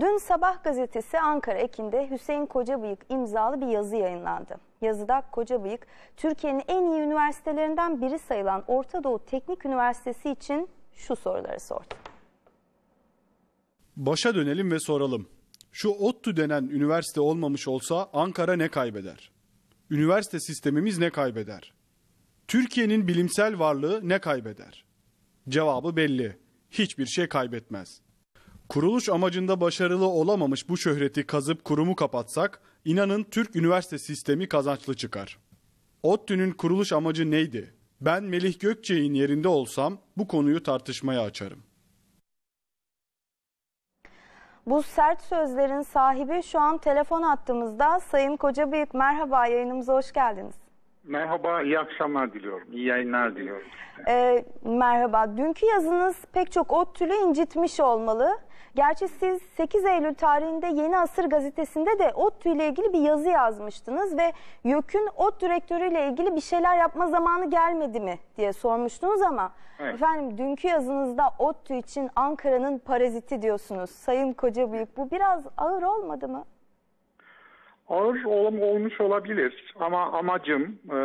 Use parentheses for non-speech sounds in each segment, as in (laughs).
Dün Sabah gazetesi Ankara Ekin'de Hüseyin Kocabıyık imzalı bir yazı yayınlandı. Yazıda Kocabıyık, Türkiye'nin en iyi üniversitelerinden biri sayılan Orta Doğu Teknik Üniversitesi için şu soruları sordu. Başa dönelim ve soralım. Şu ODTÜ denen üniversite olmamış olsa Ankara ne kaybeder? Üniversite sistemimiz ne kaybeder? Türkiye'nin bilimsel varlığı ne kaybeder? Cevabı belli. Hiçbir şey kaybetmez. Kuruluş amacında başarılı olamamış bu şöhreti kazıp kurumu kapatsak, inanın Türk üniversite sistemi kazançlı çıkar. ODTÜ'nün kuruluş amacı neydi? Ben Melih Gökçe'nin yerinde olsam bu konuyu tartışmaya açarım. Bu sert sözlerin sahibi şu an telefon attığımızda Sayın Kocabıyık. Merhaba yayınımıza hoş geldiniz. Merhaba, iyi akşamlar diliyorum. İyi yayınlar diliyorum. Ee, merhaba. Dünkü yazınız pek çok ODTÜ'lü incitmiş olmalı. Gerçi siz 8 Eylül tarihinde Yeni Asır gazetesinde de ODTÜ ile ilgili bir yazı yazmıştınız ve YÖK'ün ODTÜ rektörüyle ilgili bir şeyler yapma zamanı gelmedi mi diye sormuştunuz ama Evet. efendim dünkü yazınızda ODTÜ için Ankara'nın paraziti diyorsunuz. Sayın Kocabıyık bu biraz ağır olmadı mı? Ağır ol- olmuş olabilir ama amacım e,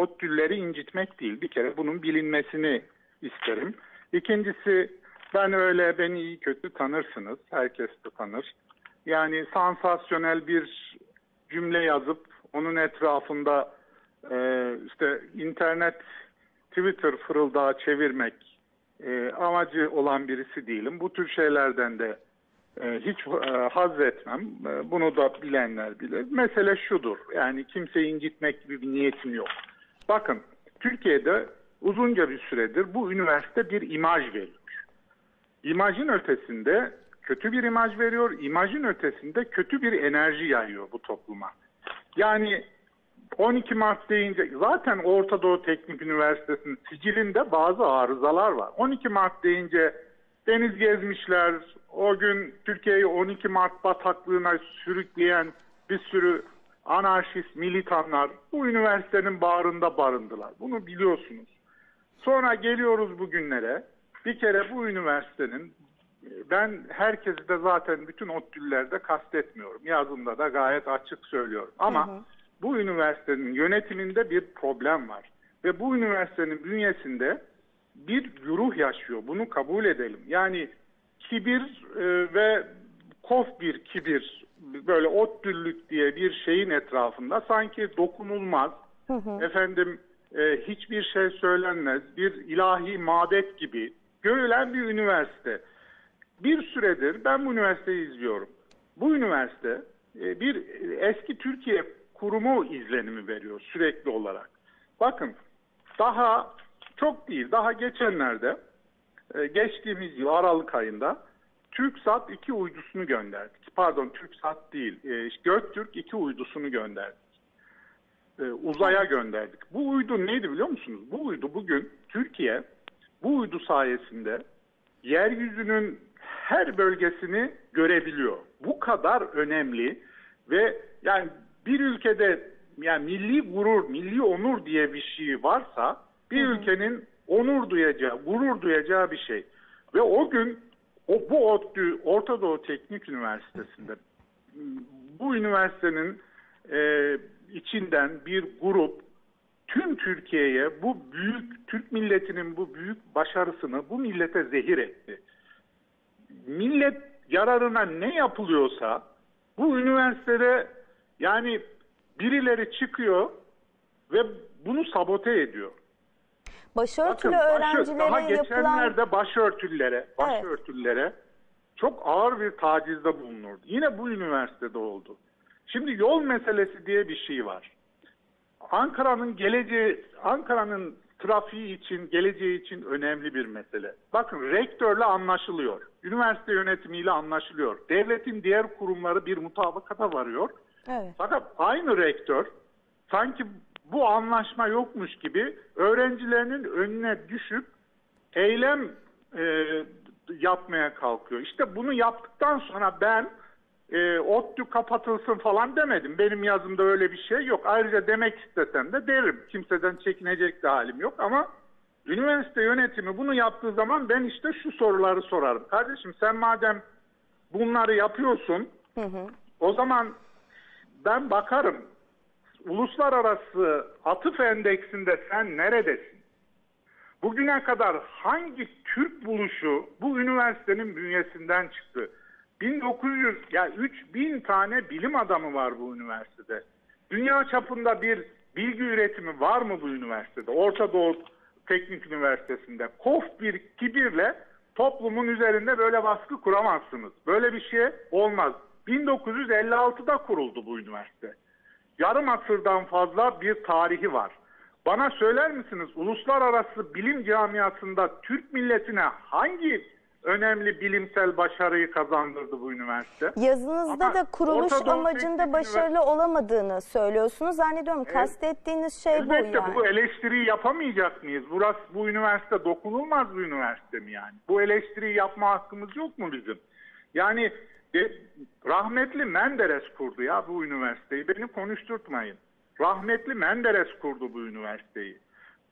ODTÜ'leri incitmek değil. Bir kere bunun bilinmesini isterim. İkincisi ben öyle beni iyi kötü tanırsınız. Herkes de tanır. Yani sansasyonel bir cümle yazıp onun etrafında e, işte internet Twitter fırıldağı çevirmek e, amacı olan birisi değilim. Bu tür şeylerden de e, hiç e, haz etmem. E, Bunu da bilenler bilir. Mesele şudur. Yani kimseyi incitmek gibi bir niyetim yok. Bakın Türkiye'de uzunca bir süredir bu üniversite bir imaj veriyor. İmajın ötesinde kötü bir imaj veriyor. İmajın ötesinde kötü bir enerji yayıyor bu topluma. Yani 12 Mart deyince zaten Orta Doğu Teknik Üniversitesi'nin sicilinde bazı arızalar var. 12 Mart deyince deniz gezmişler. O gün Türkiye'yi 12 Mart bataklığına sürükleyen bir sürü anarşist militanlar bu üniversitenin bağrında barındılar. Bunu biliyorsunuz. Sonra geliyoruz bugünlere. Bir kere bu üniversitenin ben herkesi de zaten bütün ODTÜ'lülerde kastetmiyorum. Yazımda da gayet açık söylüyorum. Ama bu üniversitenin yönetiminde bir problem var. Ve bu üniversitenin bünyesinde bir güruh yaşıyor. Bunu kabul edelim. Yani kibir e, ve kof bir kibir böyle ODTÜ'lülük diye bir şeyin etrafında sanki dokunulmaz efendim e, hiçbir şey söylenmez bir ilahi mabet gibi görülen bir üniversite. Bir süredir ben bu üniversiteyi izliyorum. Bu üniversite e, bir eski Türkiye kurumu izlenimi veriyor sürekli olarak. Bakın daha çok değil daha geçenlerde e, geçtiğimiz yıl Aralık ayında TürkSat 2 uydusunu gönderdik. Pardon TürkSat değil e, Göktürk 2 uydusunu gönderdik. Uzaya gönderdik. Bu uydu neydi biliyor musunuz? Bu uydu bugün Türkiye bu uydu sayesinde yeryüzünün her bölgesini görebiliyor. Bu kadar önemli ve yani bir ülkede yani milli gurur, milli onur diye bir şey varsa bir ülkenin onur duyacağı, gurur duyacağı bir şey. Ve o gün o bu ODTÜ Orta Doğu Teknik Üniversitesi'nde bu üniversitenin e, içinden bir grup tüm Türkiye'ye bu büyük Türk milletinin bu büyük başarısını bu millete zehir etti. Millet yararına ne yapılıyorsa bu üniversitede yani birileri çıkıyor ve bunu sabote ediyor. Başörtülü başı- öğrencilere daha yapılan... geçenlerde başörtülere, başörtülere çok ağır bir tacizde bulunurdu. Yine bu üniversitede oldu. Şimdi yol meselesi diye bir şey var. Ankara'nın geleceği, Ankara'nın trafiği için, geleceği için önemli bir mesele. Bakın rektörle anlaşılıyor. Üniversite yönetimiyle anlaşılıyor. Devletin diğer kurumları bir mutabakata varıyor. Evet. Fakat aynı rektör sanki bu anlaşma yokmuş gibi öğrencilerinin önüne düşüp eylem e, yapmaya kalkıyor. İşte bunu yaptıktan sonra ben e, ODTÜ kapatılsın falan demedim. Benim yazımda öyle bir şey yok. Ayrıca demek istesem de derim. Kimseden çekinecek de halim yok ama üniversite yönetimi bunu yaptığı zaman ben işte şu soruları sorarım. Kardeşim sen madem bunları yapıyorsun. O zaman ben bakarım uluslararası atıf endeksinde sen neredesin? Bugüne kadar hangi Türk buluşu bu üniversitenin bünyesinden çıktı? 1900 ya 3000 tane bilim adamı var bu üniversitede. Dünya çapında bir bilgi üretimi var mı bu üniversitede? Orta Doğu Teknik Üniversitesi'nde. Kof bir kibirle toplumun üzerinde böyle baskı kuramazsınız. Böyle bir şey olmaz. 1956'da kuruldu bu üniversite. Yarım asırdan fazla bir tarihi var. Bana söyler misiniz uluslararası bilim camiasında Türk milletine hangi önemli bilimsel başarıyı kazandırdı bu üniversite? Yazınızda Ama da kuruluş amacında başarılı olamadığını söylüyorsunuz. Zannediyorum kastettiğiniz şey bu Elbette yani. bu eleştiriyi yapamayacak mıyız? Burası bu üniversite dokunulmaz bir üniversite mi yani? Bu eleştiriyi yapma hakkımız yok mu bizim? Yani e, rahmetli Menderes kurdu ya bu üniversiteyi. Beni konuşturtmayın. Rahmetli Menderes kurdu bu üniversiteyi.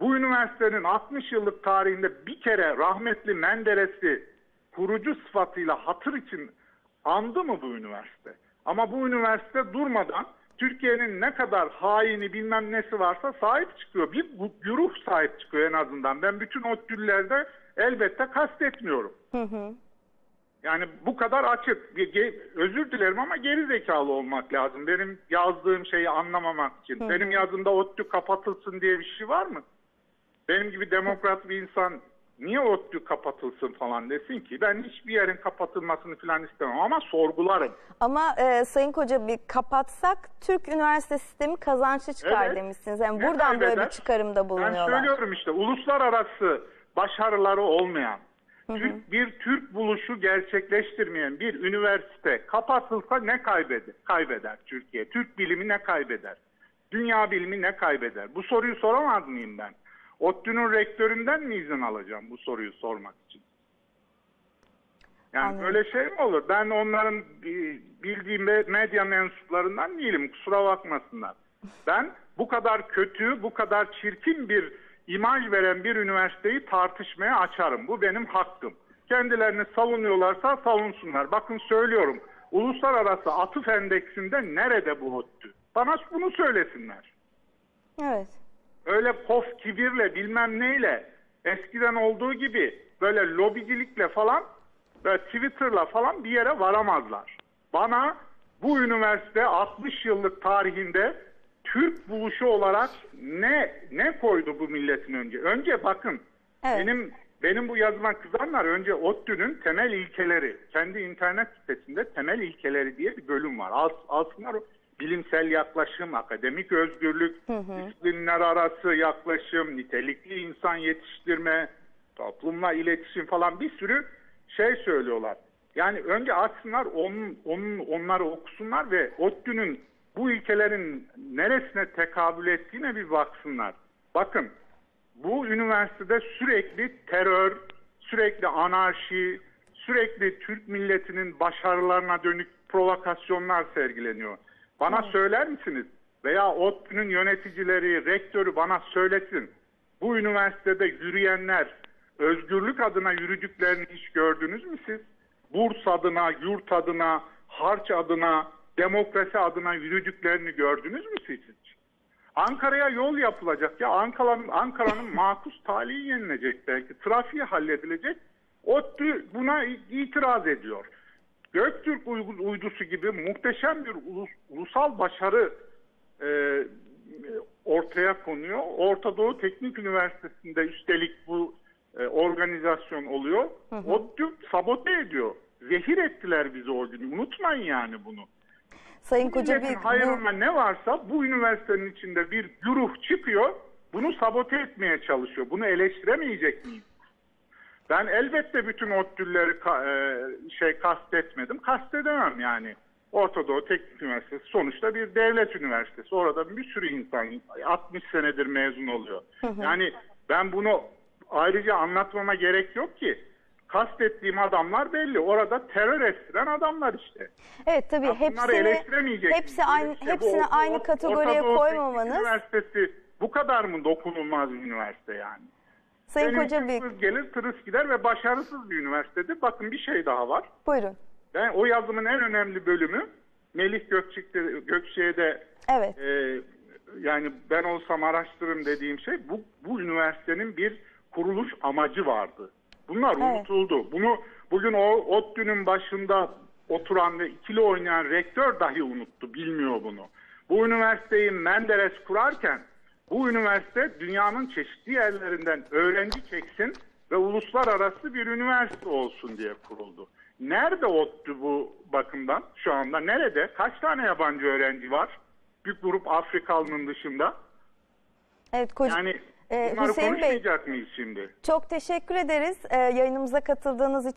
Bu üniversitenin 60 yıllık tarihinde bir kere rahmetli Menderes'i kurucu sıfatıyla hatır için andı mı bu üniversite? Ama bu üniversite durmadan Türkiye'nin ne kadar haini bilmem nesi varsa sahip çıkıyor. Bir güruh sahip çıkıyor en azından. Ben bütün o türlerde elbette kastetmiyorum. Yani bu kadar açık. Özür dilerim ama geri zekalı olmak lazım. Benim yazdığım şeyi anlamamak için. Benim yazımda ODTÜ kapatılsın diye bir şey var mı? Benim gibi demokrat bir insan niye ODTÜ kapatılsın falan desin ki? Ben hiçbir yerin kapatılmasını falan istemem ama sorgularım. Ama e, Sayın Koca bir kapatsak Türk üniversite sistemi kazançlı çıkar Evet. demişsiniz. Yani Ne buradan böyle kaybeder? bir çıkarımda Ben bulunuyorlar. söylüyorum işte uluslararası başarıları olmayan, Türk, bir Türk buluşu gerçekleştirmeyen bir üniversite kapatılsa ne kaybeder? Kaybeder Türkiye. Türk bilimi ne kaybeder? Dünya bilimi ne kaybeder? Bu soruyu soramaz mıyım ben? ODTÜ'nün rektöründen mi izin alacağım bu soruyu sormak için? Yani Anladım. böyle şey mi olur? Ben onların bi- bildiğim me- medya mensuplarından değilim. Kusura bakmasınlar. Ben bu kadar kötü, bu kadar çirkin bir imaj veren bir üniversiteyi tartışmaya açarım. Bu benim hakkım. Kendilerini savunuyorlarsa savunsunlar. Bakın söylüyorum. Uluslararası atıf endeksinde nerede bu ODTÜ? Bana bunu söylesinler. Evet. Öyle pof kibirle bilmem neyle eskiden olduğu gibi böyle lobicilikle falan böyle Twitter'la falan bir yere varamazlar. Bana bu üniversite 60 yıllık tarihinde Türk buluşu olarak ne ne koydu bu milletin önce? Önce bakın Evet. benim benim bu yazıma kızanlar önce ODTÜ'nün temel ilkeleri, kendi internet sitesinde temel ilkeleri diye bir bölüm var. Alsınlar o bilimsel yaklaşım, akademik özgürlük, disiplinler arası yaklaşım, nitelikli insan yetiştirme, toplumla iletişim falan bir sürü şey söylüyorlar. Yani önce açsınlar, onun, onun, onları okusunlar ve ODTÜ'nün bu ilkelerin neresine tekabül ettiğine bir baksınlar. Bakın bu üniversitede sürekli terör, sürekli anarşi, sürekli Türk milletinin başarılarına dönük provokasyonlar sergileniyor. Bana söyler misiniz? Veya ODTÜ'nün yöneticileri, rektörü bana söylesin. Bu üniversitede yürüyenler özgürlük adına yürüdüklerini hiç gördünüz mü siz? Burs adına, yurt adına, harç adına, demokrasi adına yürüdüklerini gördünüz mü siz hiç? Ankara'ya yol yapılacak ya Ankara'nın Ankara'nın (laughs) makus talihi yenilecek belki trafiği halledilecek. ODTÜ buna itiraz ediyor. Göktürk uydusu gibi muhteşem bir ulus- ulusal başarı e, ortaya konuyor. Orta Doğu Teknik Üniversitesi'nde üstelik bu e, organizasyon oluyor. ODTÜ sabote ediyor. Zehir ettiler bizi o gün. Unutmayın yani bunu. Sayın Koca bir hayrına ne varsa bu üniversitenin içinde bir güruh çıkıyor. Bunu sabote etmeye çalışıyor. Bunu eleştiremeyecek miyiz? Ben elbette bütün ODTÜ'leri ka- e, şey kastetmedim. Kastedemem yani. Orta Doğu Teknik Üniversitesi sonuçta bir devlet üniversitesi. Orada bir sürü insan 60 senedir mezun oluyor. Yani ben bunu ayrıca anlatmama gerek yok ki. Kastettiğim adamlar belli. Orada terör estiren adamlar işte. Evet tabii Ya hepsini hepsi aynı. Bu hepsini Orta- aynı Orta kategoriye Teknik koymamanız Üniversitesi bu kadar mı dokunulmaz bir üniversite yani? Sayın Koca Büyük gelir tırıs gider ve başarısız bir üniversitedir. Bakın bir şey daha var. buyurun. Ben o yazımın en önemli bölümü Melih Gökçek'te, Gökçe'de Evet. e, yani ben olsam araştırırım dediğim şey bu, bu üniversitenin bir kuruluş amacı vardı. Bunlar Evet. unutuldu. Bunu bugün o ODTÜ'nün başında oturan ve ikili oynayan rektör dahi unuttu. Bilmiyor bunu. Bu üniversiteyi Menderes kurarken bu üniversite dünyanın çeşitli yerlerinden öğrenci çeksin ve uluslararası bir üniversite olsun diye kuruldu. Nerede ODTÜ bu bakımdan şu anda? Nerede? Kaç tane yabancı öğrenci var? Bir grup Afrikalının dışında. Evet koca- Yani Ee, bunları Hüseyin Bey mıyız şimdi? çok teşekkür ederiz e, yayınımıza katıldığınız için.